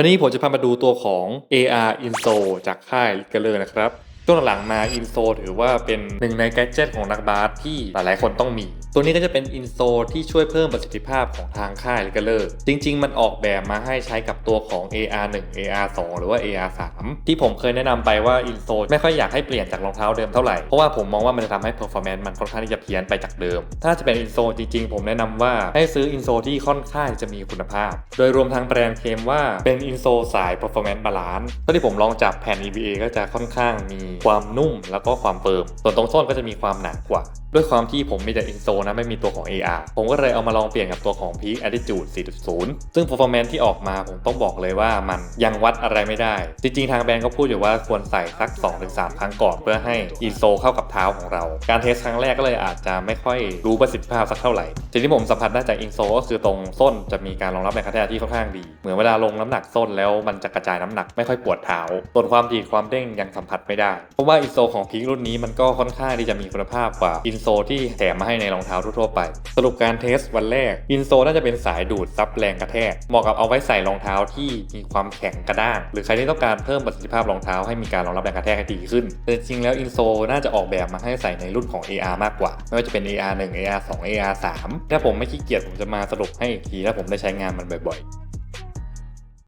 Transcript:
วันนี้ผมจะพามาดูตัวของ AR Inso จากค่ายกเลอร์นะครับ ช่วงหลังมา Inso ถือว่าเป็นหนึ่งในแกดเจตของนักบาสที่หลายๆคนต้องมี ตัวนี้ก็จะเป็น Inso ที่ช่วยเพิ่มประสิทธิภาพของทางค่าย l i g e r จริง ๆ มันออกแบบมาให้ใช้กับตัวของ AR1 AR2 หรือว่า AR3 ที่ผมเคยแนะนำไปว่า Inso ไม่ค่อยอยากให้เปลี่ยนจากรองเท้าเดิมเท่าไหร่ เพราะว่าผมมองว่ามันจะทำให้ performance มันค่อนข้างที่จะเพี้ยนไปจากเดิม ถ้าจะเป็น Inso จริง ๆ ผมแนะนำว่าให้ซื้อ Inso ที่ค่อนข้างจะมีคุณภาพ โดยรวมทางแบรนด์เคมว่าเป็น Inso สาย performance balance ตอนที่ผมลองจับแผ่น EVA ก็จะค่อนข้างมีความนุ่มแล้วก็ความเฟิร์มส่วนตรงส้นก็จะมีความหนากว่า ด้วยความที่ผมมีแต่ Inso นะไม่มีตัวของ AR ผมก็เลยเอามาลองเปลี่ยนกับตัวของ Peak Attitude 4.0 ซึ่ง performance ที่ออกมาผมต้องบอกเลยว่ามันยังวัดอะไรไม่ได้ จริงๆ ทางแบรนด์ก็พูดอยู่ว่าควรใส่สัก 2-3 ครั้งก่อนเพื่อให้ Inso เข้ากับเท้าของเรา การเทสครั้งแรกก็เลยอาจจะไม่ค่อยรู้ประสิทธิภาพสักเท่าไหร่สิ่งที่ผมสัมผัสได้จาก Inso ก็คือตรงส้นจะมีการรองรับแรงกระแทกที่ค่อนข้างดี เหมือนเวลาลงน้ำหนักส้นแล้วมันจะกระจายน้ำหนักไม่ค่อยปวดเท้าส่วนความดีความเด้งยังสัมผัสไม่ได้เพราะว่า Inso ของ Peak รุ่นนี้มันก็ค่อนข้างที่จะมีคุณภาพกว่า Inso ที่แถมมาให้ในรองเท้าทั่วไป สรุปการเทสวันแรก Inso น่าจะเป็นสายดูดซับแรงกระแทกเหมาะกับเอาไว้ใส่รองเท้าที่มีความแข็งกระด้าง หรือใครที่ต้องการเพิ่มประสิทธิภาพรองเท้าให้มีการรองรับแรงกระแทกให้ดีขึ้น แต่จริงๆแล้ว Inso น่าจะออกแบบมาให้ใส่ในรุ่นของ AR มากกว่า ไม่ว่าจะเป็น AR 1 AR 2 AR 3ถ้าผมไม่ขี้เกียจผมจะมาสรุปให้อีกทีถ้าผมได้ใช้งานมันบ่อยๆ